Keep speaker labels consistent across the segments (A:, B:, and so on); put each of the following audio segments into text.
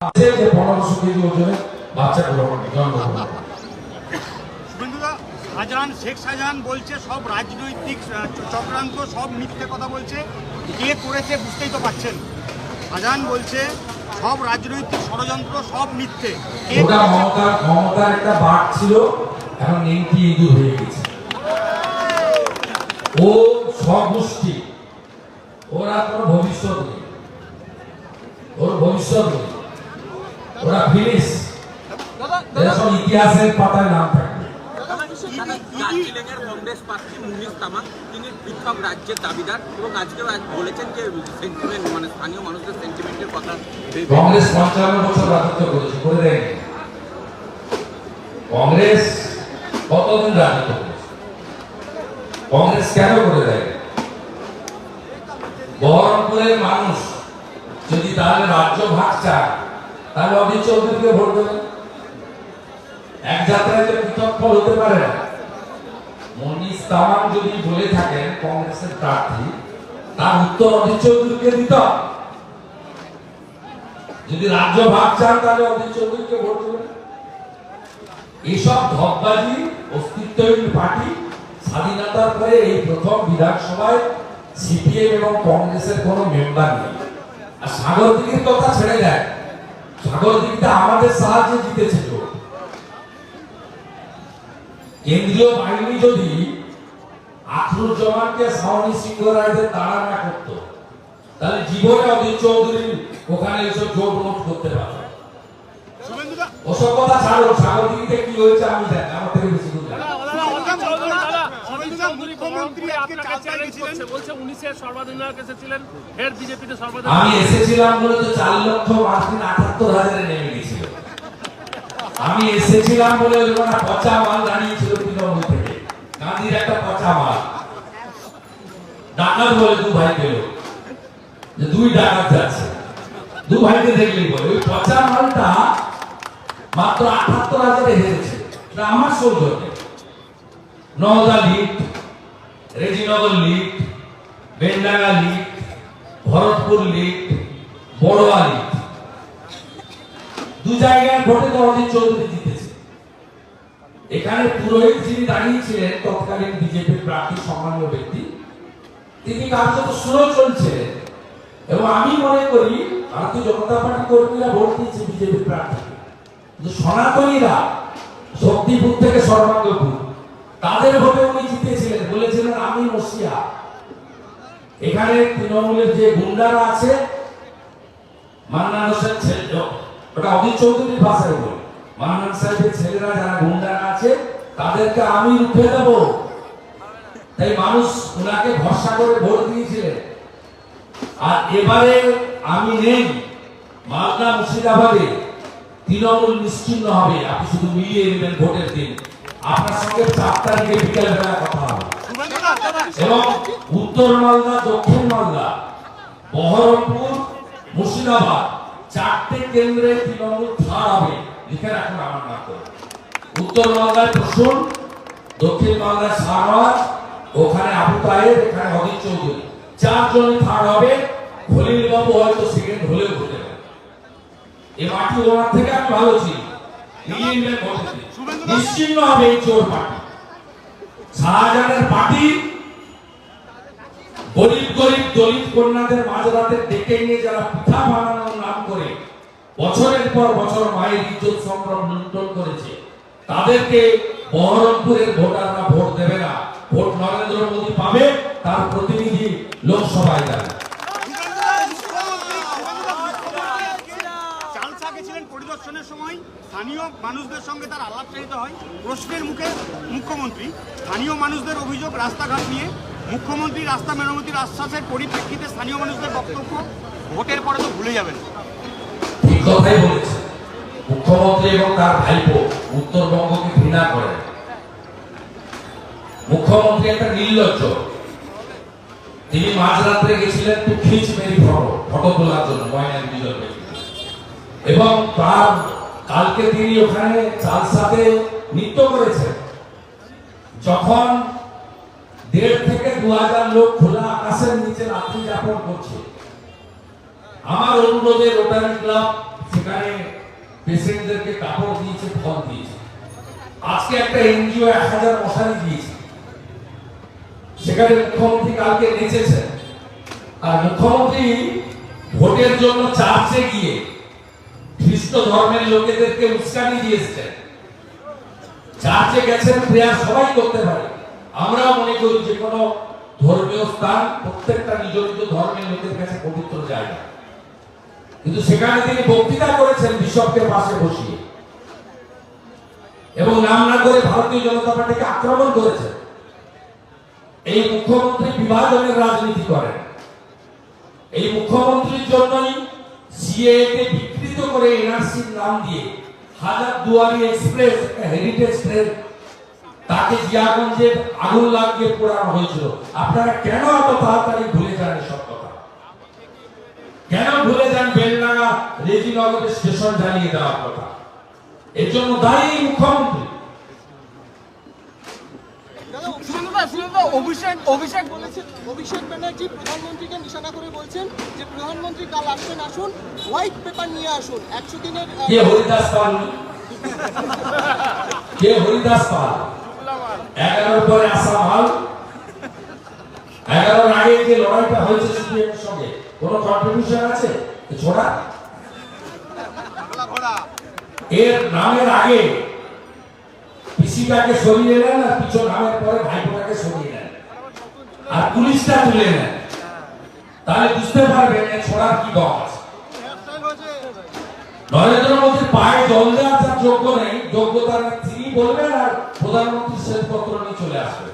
A: যে
B: শাহজাহান শেখ শাহজাহান বলছে সব রাজনৈতিক চক্রান্ত সব মিথ্যে কথা বলছে। কে করেছে বুঝতেই তো পাচ্ছেন শাহজাহান বলছে সব রাজনৈতিক ষড়যন্ত্র সব মিথ্যে।
A: ওটা মমতার মমতার একটা বাঘ ছিল এখন নেংটি ইঁদুর হয়ে গেছে। ও স্বগোষ্ঠী ওরা কোনো ভবিষ্যৎ নেই। ওর ভবিষ্যৎ নেই। ওরা ফিনিশ এরা সব ইতিহাসের পাতায় নাম থাকবে
C: কংগ্রেস প্রার্থী মুনিশ তামাং তিনি পৃথক রাজ্যের দাবিদার এবং আজকেও বলেছেন যে সেন্টিমেন্ট মানে স্থানীয় মানুষদের সেন্টিমেন্টের কথা
A: কংগ্রেস পঞ্চান্ন বছর রাজত্ব করেছে করে দেয়নি কংগ্রেস কতদিন রাজত্ব করেছে কংগ্রেস কেন করে দেয় বহরমপুরের মানুষ যদি তাহলে রাজ্য ভাগ চায় তাহলে অধীর চৌধুরীকে ভোট দেবে এক যাত্রায় হতে পারে মনীষ তামাং যদি বলে থাকেন, কংগ্রেসের প্রার্থী, তার উত্তর অধীর চৌধুরীকে দিতে যদি রাজ্য ভাগ চান, তাহলে অধীর চৌধুরীকে ভোট দেবেন। এইসব ধপবাজি অস্তিত্বহীন পার্টি, স্বাধীনতার পরে এই প্রথম বিধানসভায় সিপিএম এবং কংগ্রেসের কোনো মেম্বার নেই। আর সাগর দিঘির কথা ছেড়ে দেয়। আমাদের সাহায্যে জিতেছিল। কেন্দ্রীয় বাহিনী যদি আখরুজ্জামানকে সাউনি সিংহ রায়দের দাঁড়া না করতো তাহলে জীবনে অধীর চৌধুরী ওখানে এসব জোর নোট করতে পারবে ওসব কথা ছাড়ো কি হয়েছে আমি জানি আমার থেকে বেশি দূর জানি
B: শুভেন্দুদা মুখ্যমন্ত্রী আজকে
D: আপনাকে
B: চালতায়
D: চ্যালেঞ্জ
B: গেছিলেন
D: করছে বলছে উনিশের সর্বাধিনায়ক এসেছিলেন ফের বিজেপিতে
A: আমি এসেছিলাম বলে তো চার লক্ষ মার্কিন আটাত্তর হাজারে নেমে গেছিল। আমি এসেছিলাম বলে পচা মাল দাঁড়িয়েছিল তৃণমূল থেকে। গান্ধীর একটা পচা মাল। ডাকাত বলে দু ভাই পেল যে দুই ডাকাত যাচ্ছে। দু ভাইকে দেখলেই বলে। ওই পচা মালটা মাত্র আটাত্তর হাজারে হেরেছে। আমার সৌজন্যে। Nowda lift. Rejinagar lift Beldanga lift, Bharatpur lift, Baroa lift. দু জায়গায় ভোটে তো অজিত চৌধুরী জিতেছে। এখানে পুরোহিত যিনি দাঁড়িয়েছিলেন তৎকালীন বিজেপির প্রার্থী, সম্মানীয় ব্যক্তি, তিনি কার্যত স্লো চলছে এবং আমি মনে করি, ভারতীয় জনতা পার্টি কর্মীরা ভোট দিয়েছে বিজেপির প্রার্থীকে। কিন্তু সনাতনীরা শক্তিপুর থেকে সর্বাঙ্গপুর তাদের ভোটে উনি জিতেছিলেন, বলেছিলেন, আমি মসিয়া। এখানে তৃণমূলের যে গুন্ডারা আছে, মান্নান হোসেন ছেলে ওটা অজিত চৌধুরীর ভাষায় বলি। মান্নান সাহেবের ছেলেরা যারা গুন্ডারা আছে, তাদেরকে আমি দেব। তাই মানুষ ওনাকে ভরসা করে ভোট দিয়েছিলেন। আর এবারে আমি নেই, মালদা মুর্শিদাবাদে তৃণমূল নিশ্চিন্ন হবে। আপনি শুধু মিলিয়ে নেবেন ভোটের দিন। আপনার সঙ্গে চার তারিখে বিকেল বেলা কথা হবে। এবং উত্তর মালদা, দক্ষিণ আমার মাটি ওনার থেকে আমি ভালো ছিল। নিশ্চিন্ন হবে এই চোর পার্টি শাহজাহানের পার্টি গরিব গরিব দলিত কন্যাদের মাঝরাতে ডেকে নিয়ে যারা পিঠা বানানোর নাম করে বছরের পর বছর মায়ের ইজ্জত সম্ভ্রম লুণ্ঠন করেছে, তাদেরকে বহরমপুরের ভোটাররা ভোট দেবে না। ভোট নরেন্দ্র মোদী পাবে, তার প্রতিনিধি লোকসভায় যাবে।
B: স্থানীয় মানুষদের সঙ্গে তার আলাপচারিত হয়। প্রশ্নের মুখে মুখ্যমন্ত্রী, স্থানীয় মানুষদের অভিযোগ রাস্তাঘাট নিয়ে মুখ্যমন্ত্রী রাস্তা মেরামতির আশ্বাসের পরিপ্রেক্ষিতে স্থানীয় মানুষদের বক্তব্য ভোটের পরে তো ভুলে যাবেন।
A: মুখ্যমন্ত্রী এবং তার ভাইপো উত্তরবঙ্গকে ঘৃণা করেন মুখ্যমন্ত্রী একটা নির্লজ্জ। তিনি মাঝরাত্রে গেছিলেন টু খিচ মেরি ফটো ফটো তোলার জন্য, ময়না এবং তার কালকে তিনি ওখানে চালসাতে নৃত্য করেছেন। যখন দেড় থেকে দু হাজার লোক খোলা আকাশের নিচে রাত্রি যাপন করছে, আমার অনুরোধে রোটারি ক্লাব সেখানে পেশেন্টদেরকে কাপড় দিয়েছে, ফল দিয়েছে। আজকে একটা এনজিও এক হাজার মশারি দিয়েছে। সেখানে মুখ্যমন্ত্রী কালকে নেচেছেন। আর মুখ্যমন্ত্রী ভোটের জন্য চার্চে গিয়ে খ্রিস্ট ধর্মের লোকেদেরকে উস্কানি দিয়েছেন চার্চে গেছেন, প্রেয়ার সবাই করতে পারে। আমরাও মনে করি যে কোনো ধর্মীয় স্থান, প্রত্যেকটা নিজ নিজ ধর্মের লোকের কাছে পবিত্র জায়গা। কিন্তু সেখানে তিনি বক্তৃতা করেছেন পাশে বসিয়ে। এবং নাম না করে ভারতীয় জনতা পার্টিকে আক্রমণ করেছেন। এই মুখ্যমন্ত্রী বিভাজনের রাজনীতি করেন। এই মুখ্যমন্ত্রীর জন্যই সিএ করে এনআরসির নাম দিয়ে হাজার দুয়ারি এক্সপ্রেস, হেরিটেজ ট্রেন, তাকে জিয়াগঞ্জের আগুন লাগিয়ে পোড়ানো হয়েছিল। আপনারা কেন এত তাড়াতাড়ি ভুলে যান সব কথা? কেন ভুলে যান বেলডাঙ্গা রেজিনগরের স্টেশন জ্বালিয়ে দেওয়ার কথা? এর জন্য দায়ী মুখ্যমন্ত্রী।
E: অভিষেক অভিষেক বলেছেন, অভিষেক ব্যানার্জি প্রধানমন্ত্রীকে নিশানা করে বলছেন যে প্রধানমন্ত্রী কাল আসবেন, আসুন, হোয়াইট পেপার নিয়ে আসুন। একশো দিনের
A: কে হরিদাস পাল? কে হরিদাস আছে? ছোড়া? এর নামের আগে পিসিটাকে সরিয়ে নেন আর পিছন নামের পরে ভাইপোটাকে সরিয়ে নেন আর পুলিশটা তুলে নেন তাহলে বুঝতে পারবেন এ ছোড়ার কি আছে নরেন্দ্র মোদীর পায়ে জল দেওয়ার যার যোগ্য নেই যোগ্যতা তিনি বলবেন আর প্রধানমন্ত্রী শ্বেতপত্র নিয়ে চলে আসবে।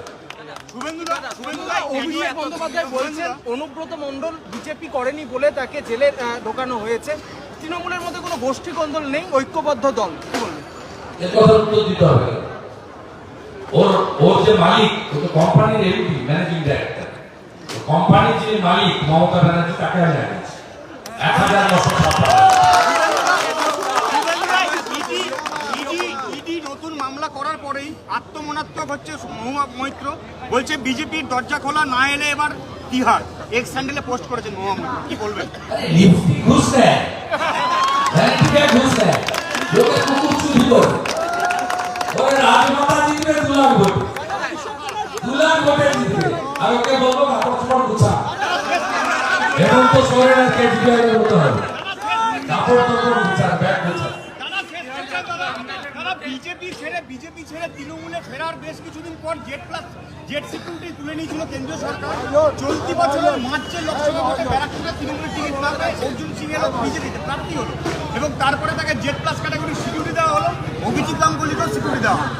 E: অভিষেক বন্দ্যোপাধ্যায় বলছেন অনুব্রত মণ্ডল বিজেপি করেনি বলে তাকে জেলে ঢোকানো হয়েছে। তৃণমূলের মধ্যে কোনো গোষ্ঠী কন্দল নেই ঐক্যবদ্ধ দল কি বলবেন?
A: এর উত্তর দিতে হবে। ওর ওর যে মালিক ও তো কোম্পানির এমডি ম্যানেজিং ডাইরেক্টর কোম্পানির যিনি মালিক মমতা ব্যানার্জি তাকে আমি এক হাজার
B: মামলা করার পরেই আত্মমনাত্মক হচ্ছে মহুয়া মৈত্র। বলছে বিজেপির দরজা খোলা না এলে এবার তিহার। এক্স স্যান্ডেলে পোস্ট করেছেন মহুয়া মৈত্র। কি বলবেন?
A: ঘুষ দেয়। ঘুষ দেয়। ওকে বলব চোপড় গুছা। এবং তো শহরের আর কেজিপিআই মতো হবে কাপড় চোপড় গুছা ব্যাগ গুছা।
B: ছেড়ে বিজেপি ছেড়ে তৃণমূলে ফেরার বেশ কিছুদিন পর জেড প্লাস, জেড সিকিউরিটি তুলে নিয়েছিল কেন্দ্রীয় সরকার। চলতি বছরের মার্চের লোকসভা ভোটে ব্যারাকপুরে তৃণমূলের টিকিট অর্জুন সিং এর বিজেপিতে প্রার্থী এবং তারপরে তাকে জেড প্লাস ক্যাটাগরি সিকিউরিটি দেওয়া হলো। অভিজিৎ গাঙ্গুলিকেও সিকিউরিটি দেওয়া হলো।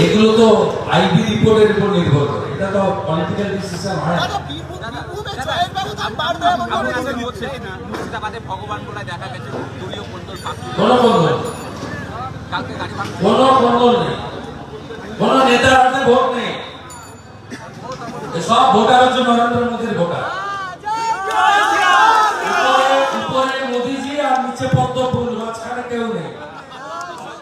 A: এগুলো তো আইবি রিপোর্টের উপর নির্ভর করে। এটা তো পলিটিক্যাল ডিসিশন হয় না। মোদিজি আর নিচে পদ্ম ফুল মাঝখানে কেউ নেই।